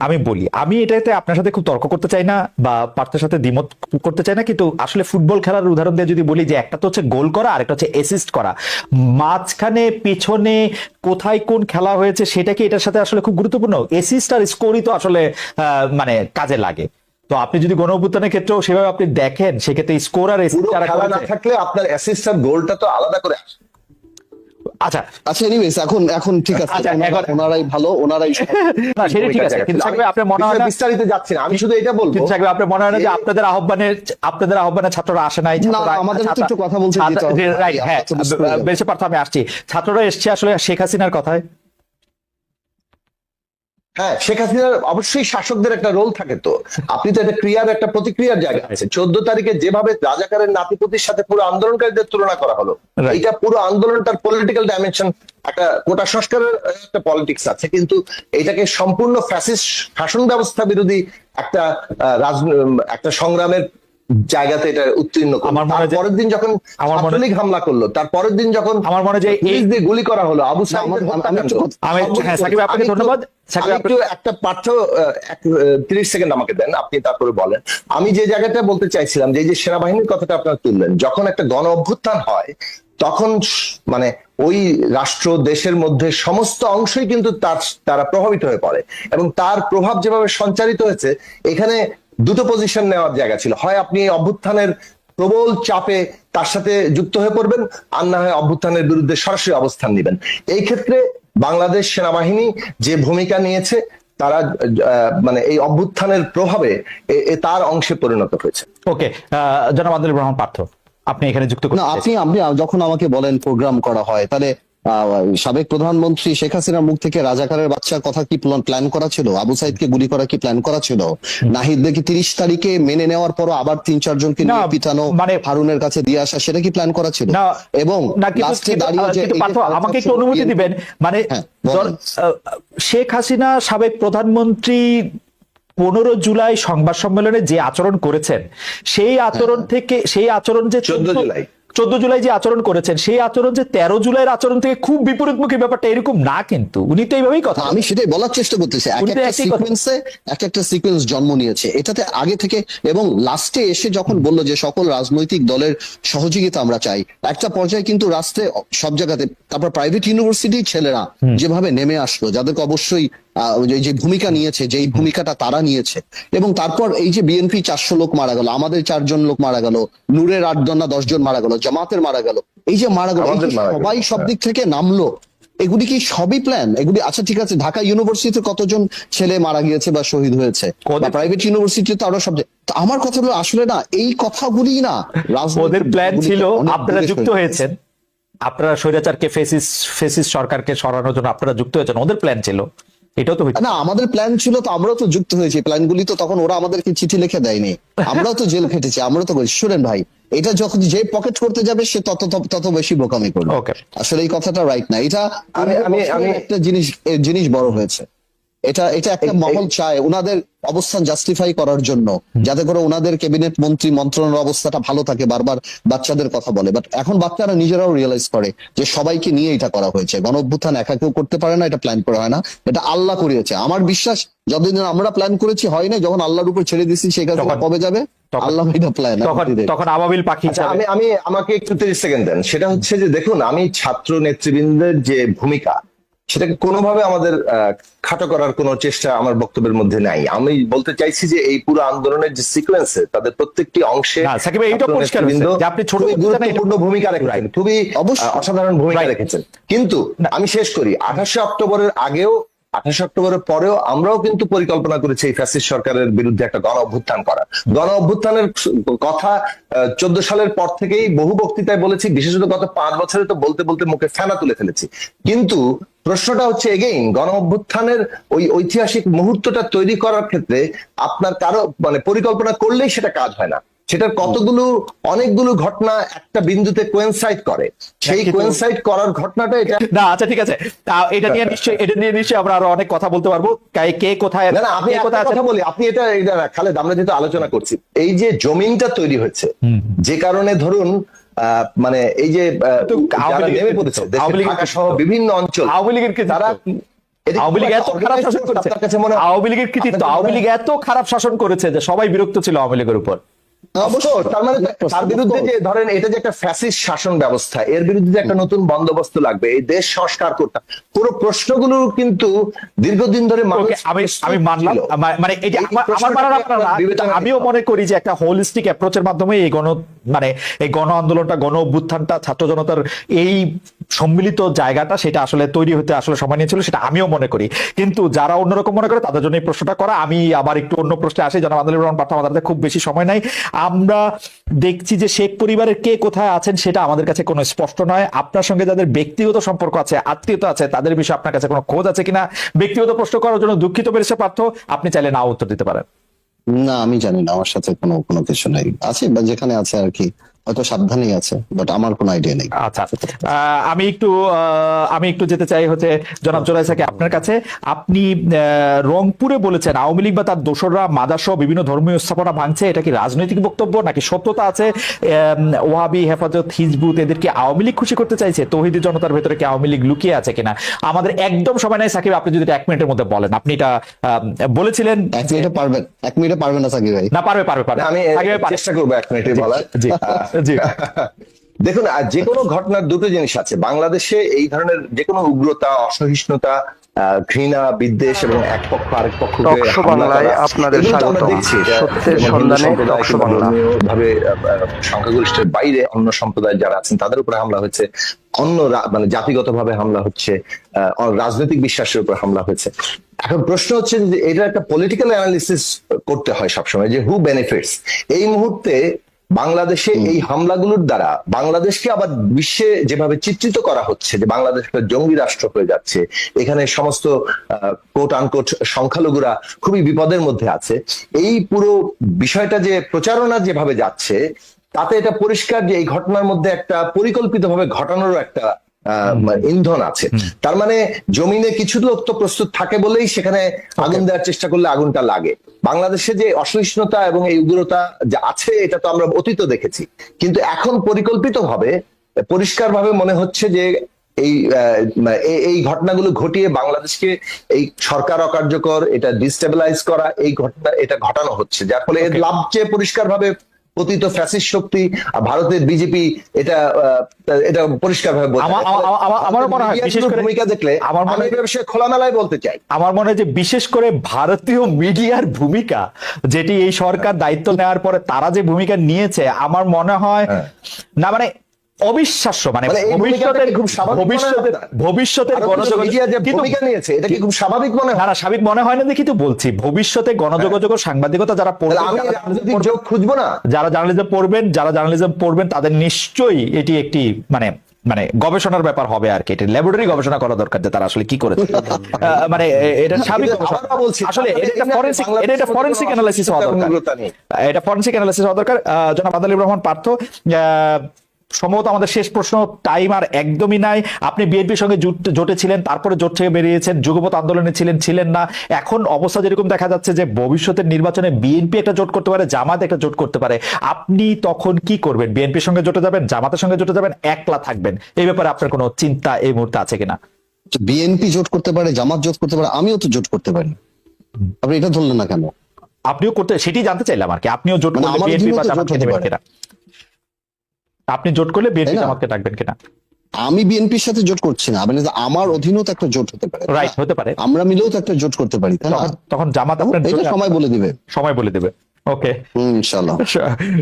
আমি বলি আমি এটাতে আপনার সাথে খুব তর্ক করতে চাই না বা পার্থের সাথে দ্বিমত করতে চাই না কিন্তু আসলে ফুটবল খেলার উদাহরণ দিয়ে যদি বলি যে একটা তো হচ্ছে গোল করা আর একটা হচ্ছে অ্যাসিস্ট করা মাঝখানে পিছনে কোথায় কোন খেলা হয়েছে সেটা কি এটার সাথে আসলে খুব গুরুত্বপূর্ণ? অ্যাসিস্ট আর স্কোরই তো আসলে আহ, মানে কাজে লাগে। তো আপনি যদি গণ অভ্যুত্থানের ক্ষেত্রেও সেভাবে আপনি দেখেন সেক্ষেত্রে স্কোর আর না থাকলে আপনার অ্যাসিস্ট আর গোলটা তো আলাদা করে আসে। আচ্ছা। আচ্ছা এনিওয়েজ এখন এখন ঠিক আছে। আচ্ছা, ওনারাই ভালো ওনারাই না সেটা ঠিক আছে কিন্তু সাকিব আপনার মনে হয় না বিস্তারিত যাচ্ছে না। আমি শুধু এটা বলব কিন্তু সাকিব, আপনার মনে হয় না যে আপনাদের আহ্বানে আপনাদের আহ্বানে ছাত্ররা আসে নাই? ছাত্ররা আমাদের তো একটু কথা বলছে রাইট হ্যাঁ। বেশি পার্থ আমি আসছি। ছাত্ররা এসছে আসলে শেখ হাসিনার কথায়। হ্যাঁ শেখ হাসিনার অবশ্যই শাসকদের একটা রোল থাকে তো। আপনি তো একটা ক্রিয়ার একটা প্রতিক্রিয়ার জায়গা আছে চোদ্দ তারিখে যেভাবে রাজাকারের নাতিপতির সাথে পুরো আন্দোলনকারীদের তুলনা করা হলো. এটা পুরো আন্দোলনটার পলিটিক্যাল ডাইমেনশন একটা কোটা সংস্কারের একটা পলিটিক্স আছে। কিন্তু এটাকে সম্পূর্ণ ফ্যাসিস্ট শাসন ব্যবস্থা বিরোধী একটা একটা সংগ্রামের জায়গাতে এটা উত্তীর্ণ। আমার মনে পরের দিন যখন আমার মনে- হামলা করল তার পরের দিন যখন আমার মনে যে এই- দিয়ে গুলি করা হলো আবু আমি আমি হ্যাঁ, সাকিব আপনাকে ধন্যবাদ। আমি একটু একটা পাঠ্য তিরিশ সেকেন্ড আমাকে দেন আপনি তারপরে বলেন আমি যে জায়গাটা বলতে চাইছিলাম যে যে সেনাবাহিনীর কথাটা আপনারা তুললেন যখন একটা গণ অভ্যুত্থান হয় তখন মানে ওই রাষ্ট্র দেশের মধ্যে সমস্ত অংশই কিন্তু তার তারা প্রভাবিত হয়ে পড়ে এবং তার প্রভাব যেভাবে সঞ্চারিত হয়েছে এখানে দুটো পজিশন নেওয়ার জায়গা ছিল। হয় আপনি অভ্যুত্থানের প্রবল চাপে তার সাথে যুক্ত হয়ে পড়বেন আর না হয় অভ্যুত্থানের বিরুদ্ধে সরাসরি অবস্থান নেবেন। এই ক্ষেত্রে বাংলাদেশ সেনাবাহিনী যে ভূমিকা নিয়েছে তারা আহ, মানে এই অভ্যুত্থানের প্রভাবে তার অংশে পরিণত হয়েছে। ওকে জনাব আব্দুল রহমান পার্থ আপনি এখানে যুক্ত না আপনি আপনি যখন আমাকে বলেন প্রোগ্রাম করা হয় তাহলে সাবেক প্রধানমন্ত্রী শেখ হাসিনার মুখ থেকে রাজাকারের বাচ্চার কথা কি প্ল্যান করা ছিল? আবু সাইদকে গুলি করা কি প্ল্যান করা ছিল? নাহিদ দেখি তিরিশ তারিখে মেনে নেওয়ার পর আবার তিন চারজনকে নিয়ে না, পিটানো মানে- হারুনের কাছে দিয়ে আসা সেটা কি প্ল্যান করা ছিল? এবং লাস্টে দাঁড়িয়ে যে আমাকে একটু অনুমতি দিবেন। মানে হ্যাঁ, ধর- শেখ হাসিনা সাবেক প্রধানমন্ত্রী পনেরো জুলাই সংবাদ সম্মেলনে যে আচরণ করেছেন সেই আচরণ থেকে সেই আচরণ যে 14 জুলাই। চোদ্দ জুলাই যে আচরণ করেছেন সেই আচরণ যে তেরো জুলাইয়ের আচরণ থেকে খুব বিপরীতমুখী ব্যাপারটা এরকম না কিন্তু। উনি তো এইভাবেই কথা আমি সেটাই বলার চেষ্টা করতেছি। এক একটা সিকোয়েন্সে জন্ম নিয়েছে। এটাতে আগে থেকে এবং লাস্টে এসে যখন বলল যে সকল রাজনৈতিক দলের সহযোগিতা আমরা চাই একটা পর্যায়ে কিন্তু রাস্তায় সব জায়গাতে তারপর প্রাইভেট ইউনিভার্সিটির ছেলেরা যেভাবে নেমে আসলো যাদেরকে অবশ্যই যে- যে ভূমিকা নিয়েছে যেই ভূমিকাটা তারা নিয়েছে। এবং তারপর এই যে বিএনপি চারশো লোক মারা গেল আমাদের চারজন লোক মারা গেল নূরের আটজন না দশজন মারা গেল জামাতের মারা গেল। এই যে মারা গেল সবাই সব হ্যাঁ। দিক থেকে নামলো এগুলি কি সবই প্ল্যান এগুলি আচ্ছা ঠিক আছে ঢাকা ইউনিভার্সিটিতে কতজন ছেলে মারা গিয়েছে বা শহীদ হয়েছে? প্রাইভেট ইউনিভার্সিটিতে আরও সব আমার কথা হলো আসলে না এই কথাগুলি না ওদের প্ল্যান ছিল আপনারা যুক্ত হয়েছেন। আপনারা স্বৈরাচারকে ফেসিস ফেসিস সরকারকে সরানোর জন্য আপনারা যুক্ত হয়েছেন ওদের প্ল্যান ছিল। এটাও তো না আমাদের প্ল্যান ছিল তো আমরাও তো যুক্ত হয়েছি। প্ল্যান গুলি তো তখন ওরা আমাদেরকে চিঠি লিখে দেয়নি। আমরাও তো জেল খেটেছি আমরা তো বলছি শুনেন ভাই এটা যখন যে পকেট করতে যাবে সে তত তত- তত বেশি বোকামি করবে। আসলে এই কথাটা রাইট না। এটা আমি- আমি- আমি- একটা জিনিস জিনিস বড় হয়েছে। এটা এটা একটা মহল চায় ওনাদের অবস্থান জাস্টিফাই করার জন্য। যাতে করে ওনাদের ক্যাবিনেট মন্ত্রী মন্ত্রণালয়ের অবস্থাটা ভালো থাকে বারবার বাচ্চাদের কথা বলে। বাট এখন বাচ্চারা নিজেরাও রিয়েলাইজ করে যে সবাইকে নিয়ে এটা করা হয়েছে। গণ অভ্যুত্থান একা কেউ করতে পারে না এটা প্ল্যান করা হয় না। এটা আল্লাহ করিয়েছে। আমার বিশ্বাস যতদিন আমরা প্ল্যান করেছি হয় না যখন আল্লাহর উপর ছেড়ে দিচ্ছি সেই কাজ কবে যাবে? আল্লাহ এটা প্ল্যান তখন তখন আবাবিল পাখি আচ্ছা আমি আমি আমাকে একটু তিরিশ সেকেন্ড দেন। সেটা হচ্ছে যে দেখুন আমি ছাত্র নেতৃবৃন্দের যে ভূমিকা সেটাকে কোনোভাবে আমাদের আহ, খাটো করার কোনো চেষ্টা আমার বক্তব্যের মধ্যে নাই। আমি বলতে চাইছি যে এই পুরো আন্দোলনের যে সিকোয়েন্সে তাদের প্রত্যেকটি অংশে আপনি ছোট গুরুত্বপূর্ণ ভূমিকা রেখেছেন খুবই অসাধারণ ভূমিকা রেখেছেন। কিন্তু আমি শেষ করি আঠাশে অক্টোবরের আগেও আঠাশে অক্টোবরের পরেও আমরাও কিন্তু পরিকল্পনা করেছি এই ফ্যাসিস্ট সরকারের বিরুদ্ধে একটা গণ অভ্যুত্থান করা গণ অভ্যুত্থানের কথা চোদ্দ সালের পর থেকেই বহু বক্তৃতায় বলেছি বিশেষত গত পাঁচ বছরে তো বলতে বলতে মুখে ফেনা তুলে ফেলেছি। কিন্তু প্রশ্নটা হচ্ছে এগেইন গণ অভ্যুত্থানের ওই ঐতিহাসিক মুহূর্তটা তৈরি করার ক্ষেত্রে আপনার কারও মানে পরিকল্পনা করলেই সেটা কাজ হয় না। সেটার কতগুলো অনেকগুলো ঘটনা একটা বিন্দুতে কোয়েনসাইড করে। সেই কোয়েনসাইড করার ঘটনাটা এটা না আচ্ছা ঠিক আছে। তা এটা নিয়ে নিশ্চয়ই এটা নিয়ে নিশ্চয়ই আমরা আরও অনেক কথা বলতে পারব। কে- কে কোথায় না না আপনি কে একটা কথা বলি আপনি এটা এটা খালেদ আমরা যেহেতু আলোচনা করছি। এই যে জমিনটা তৈরি হয়েছে যে কারণে ধরুন মানে এই যে নেমে পড়েছে সহ বিভিন্ন অঞ্চল আওয়ামী লীগের? তারা আওয়ামী লীগ এত খারাপ শাসন করেছে কাছে মনে হয়? আওয়ামী লীগের কৃতিত্ব আওয়ামী লীগ এত খারাপ শাসন করেছে যে সবাই বিরক্ত ছিল আওয়ামী লীগের উপর তার মানে তার বিরুদ্ধে যে ধরেন এটা যে একটা ফ্যাসিস্ট শাসন ব্যবস্থা এর বিরুদ্ধে একটা নতুন বন্দোবস্ত লাগবে এই দেশ সংস্কার করতে পুরো প্রশ্নগুলো কিন্তু দীর্ঘদিন ধরে আমি আমি মানলাম। মানে এই যে আমার মানার আপনার আমিও মনে করি যে একটা হোলিস্টিক অ্যাপ্রোচের মাধ্যমে এই গণ মানে এই গণ আন্দোলনটা গণ অভ্যুত্থানটা ছাত্র জনতার এই সম্মিলিত জায়গাটা সেটা আসলে তৈরি হতে আসলে সময় নিয়েছিল সেটা আমিও মনে করি। কিন্তু যারা অন্যরকম মনে করে তাদের জন্য এই প্রশ্নটা করা আমি আবার একটু অন্য প্রশ্নে আসি। জনাব রহমান পাঠা আমাদের খুব বেশি সময় নাই। আমরা দেখছি যে শেখ পরিবারের কে কোথায় আছেন সেটা আমাদের কাছে কোনো স্পষ্ট নয়। আপনার সঙ্গে যাদের ব্যক্তিগত সম্পর্ক আছে, আত্মীয়তা আছে, তাদের বিষয়ে আপনার কাছে কোনো খোঁজ আছে কিনা? ব্যক্তিগত প্রশ্ন করার জন্য দুঃখিত পেরেছে পার্থ। আপনি চাইলে না উত্তর দিতে পারেন। না, আমি জানি না, আমার সাথে কোনো কোনো কিছু নাই। আছে, বা যেখানে আছে আর কি। হয়তো সাবধানেই আছে বাট আমার কোনো আইডিয়া নেই। আচ্ছা আহ, আমি একটু আহ, আমি একটু যেতে চাই হচ্ছে জনাব জোরাই সাকে আপনার কাছে। আপনি আহ, রংপুরে বলেছেন আওয়ামী লীগ বা তার দোসররা মাদাসহ বিভিন্ন ধর্মীয় স্থাপনা ভাঙছে এটা কি রাজনৈতিক বক্তব্য নাকি সত্যতা আছে? আহ, ওয়াহাবি হেফাজত হিজবুত এদেরকে আওয়ামী লীগ খুশি করতে চাইছে? তৌহিদি জনতার ভেতরে কি আওয়ামী লীগ লুকিয়ে আছে কিনা? আমাদের একদম সময় নাই সাকিব আপনি যদি এক মিনিটের মধ্যে বলেন আপনি এটা আহ, বলেছিলেন এক মিনিটে পারবেন এক মিনিটে পারবেন না সাকিব ভাই। না পারবে পারবে পারবে। আমি। চেষ্টা করব এক মিনিটে বলার। দেখুন আর যে কোনো ঘটনার দুটো জিনিস আছে। বাংলাদেশে এই ধরনের যে কোনো উগ্রতা অসহিষ্ণুতা আহ, ঘৃণা বিদ্বেষ এবং এক পক্ষ আরেক পক্ষকে করা, আপনাদের সত্যের সন্ধানে আহ, সংখ্যাগরিষ্ঠের বাইরে অন্য সম্প্রদায় যারা আছেন তাদের উপরে হামলা হচ্ছে অন্য রা- মানে জাতিগতভাবে হামলা হচ্ছে আহ, রাজনৈতিক বিশ্বাসের উপর হামলা হয়েছে। এখন প্রশ্ন হচ্ছে যে এটা একটা পলিটিক্যাল অ্যানালিসিস করতে হয় সবসময় যে হু বেনিফিটস এই মুহূর্তে বাংলাদেশে এই হামলাগুলোর দ্বারা বাংলাদেশকে আবার বিশ্বে যেভাবে চিত্রিত করা হচ্ছে যে বাংলাদেশ জঙ্গি রাষ্ট্র হয়ে যাচ্ছে এখানে সমস্ত কোট আনকোট সংখ্যালঘুরা খুবই বিপদের মধ্যে আছে এই পুরো বিষয়টা যে প্রচারণা যেভাবে যাচ্ছে তাতে এটা পরিষ্কার যে এই ঘটনার মধ্যে একটা পরিকল্পিতভাবে ঘটানোরও একটা ইন্ধন আছে। তার মানে জমিনে কিছু লোক তো প্রস্তুত থাকে বলেই সেখানে আগুন দেওয়ার চেষ্টা করলে আগুনটা লাগে। বাংলাদেশে যে অসহিষ্ণুতা এবং এই উগ্রতা যা আছে এটা তো আমরা অতীত দেখেছি। কিন্তু এখন পরিকল্পিতভাবে পরিষ্কারভাবে মনে হচ্ছে যে এই আহ, এই- ঘটনাগুলো ঘটিয়ে বাংলাদেশকে এই সরকার অকার্যকর এটা ডিস্টেবিলাইজ করা এই ঘটনা এটা ঘটানো হচ্ছে। যার ফলে এর লাভ যে পরিষ্কারভাবে পতিত ফ্যাসিস্ট শক্তি ভারতের বিজেপি এটা এটা পরিষ্কার ভাবে আমার- মনে হয়, বিশেষ করে- ভূমিকা দেখলে আমার মনে হয় বিষয়ে খোলামেলায় বলতে চাই আমার মনে হয় যে বিশেষ করে ভারতীয় মিডিয়ার ভূমিকা যেটি এই সরকার দায়িত্ব নেওয়ার পরে তারা যে ভূমিকা নিয়েছে আমার মনে হয় হ্যাঁ। না মানে অবিশ্বাস্য মানে মানে ভবিষ্যতের খুব স্বাভাবিক মনে হয় ভবিষ্যতের ভবিষ্যতের ভারতীয় গণযোগাযোগ মিডিয়া যে কিন্তু- ভূমিকা নিয়েছে এটা কি খুব স্বাভাবিক মনে হয়? না স্বাভাবিক মনে হয় না দেখি তো বলছি। ভবিষ্যতে গণযোগাযোগ সাংবাদিকতা যারা যোগ খুঁজবো না? যারা জার্নালিজম পড়বেন যারা জার্নালিজম পড়বেন তাদের নিশ্চয়ই এটি একটি মানে মানে গবেষণার ব্যাপার হবে আর কি। এটা ল্যাবরেটরি গবেষণা করা দরকার যে তারা আসলে কি করেছে। মানে এটা স্বাভাবিক বলছি, আসলে এটা ফরেন্সিক এটা একটা ফরেন্সিক অ্যানালাইসিস হওয়া দরকার। এটা ফরেন্সিক অ্যানালাইসিস হওয়া দরকার। জনাব আদালিব রহমান পার্থ সম্ভবত আমাদের শেষ প্রশ্ন টাইম আর একদমই নাই। আপনি বিএনপির সঙ্গে জোট- ছিলেন তারপরে জোট থেকে বেরিয়েছেন যুগপথ আন্দোলনে ছিলেন ছিলেন না। এখন অবস্থা যেরকম দেখা যাচ্ছে যে ভবিষ্যতের নির্বাচনে বিএনপি একটা জোট করতে পারে জামাত একটা জোট করতে পারে। আপনি তখন কি করবেন? বিএনপির সঙ্গে জোটে যাবেন জামাতের সঙ্গে জোটে যাবেন একলা থাকবেন? এই ব্যাপারে আপনার কোনো চিন্তা এই মুহূর্তে আছে কিনা? বিএনপি জোট করতে পারে জামাত জোট করতে পারে আমিও তো জোট করতে পারি। আপনি এটা ধরলেন না কেন? আপনিও করতে সেটি জানতে চাইলাম আর কি। আপনিও জোট মানে করলে আমার বিএনপি বা অধীনেও তো জোট জামাতকে হতে নেবেন পারে। কিনা আপনি জোট করলে বিএনপি? জামাতকে ডাকবেন কিনা? আমি বিএনপির সাথে জোট করছি না মানে আমার অধীনেও তো একটা জোট হতে পারে। রাইট হতে পারে। আমরা মিলেও তো একটা জোট করতে পারি তাই না? তখন- তখন জামাত আপনার সময় বলে দিবে। সময় বলে দেবে। ওকে ইনশাল্লাহ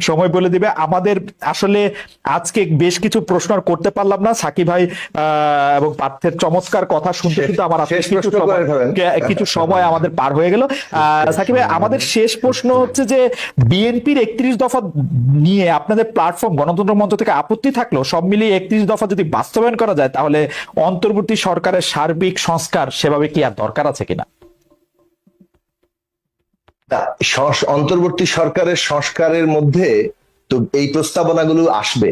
সময় বলে দিবে। আমাদের আসলে আজকে বেশ কিছু প্রশ্ন আর করতে পারলাম না। সাকি ভাই আহ, এবং পার্থের চমৎকার কথা শুনতে শুনতে আমার কিছু সময়- করে ফেলেন। কে- কিছু সময় আমাদের পার হয়ে গেল। আহ, সাকি ভাই আমাদের শেষ প্রশ্ন হচ্ছে যে বিএনপির একত্রিশ দফা নিয়ে আপনাদের প্ল্যাটফর্ম গণতন্ত্র মঞ্চ থেকে আপত্তি থাকল সব মিলিয়ে একত্রিশ দফা যদি বাস্তবায়ন করা যায় তাহলে অন্তর্বর্তী সরকারের সার্বিক সংস্কার সেভাবে কি আর দরকার আছে কিনা? অন্তর্বর্তী সরকারের সংস্কারের মধ্যে তো এই প্রস্তাবনাগুলো আসবে।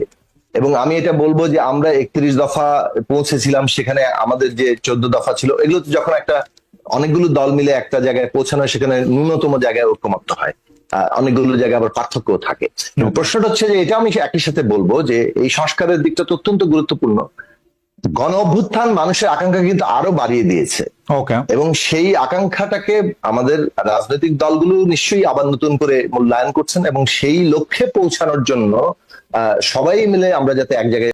এবং আমি এটা বলব যে আমরা একত্রিশ দফা পৌঁছেছিলাম, সেখানে আমাদের যে চোদ্দ দফা ছিল, এগুলো যখন একটা অনেকগুলো দল মিলে একটা জায়গায় পৌঁছানো সেখানে ন্যূনতম জায়গায় ঐক্যমত্য হয়। অনেকগুলো জায়গায় আবার পার্থক্য থাকে। প্রশ্নটা হচ্ছে যে এটা আমি একই সাথে বলব যে এই সংস্কারের দিকটা তো অত্যন্ত গুরুত্বপূর্ণ। গণ অভ্যুত্থান মানুষের আকাঙ্ক্ষা কিন্তু আরও বাড়িয়ে দিয়েছে। এবং সেই আকাঙ্ক্ষাটাকে আমাদের রাজনৈতিক দলগুলো নিশ্চয়ই আবার নতুন করে মূল্যায়ন করছেন এবং সেই লক্ষ্যে পৌঁছানোর জন্য আহ, সবাই মিলে আমরা যাতে এক জায়গায়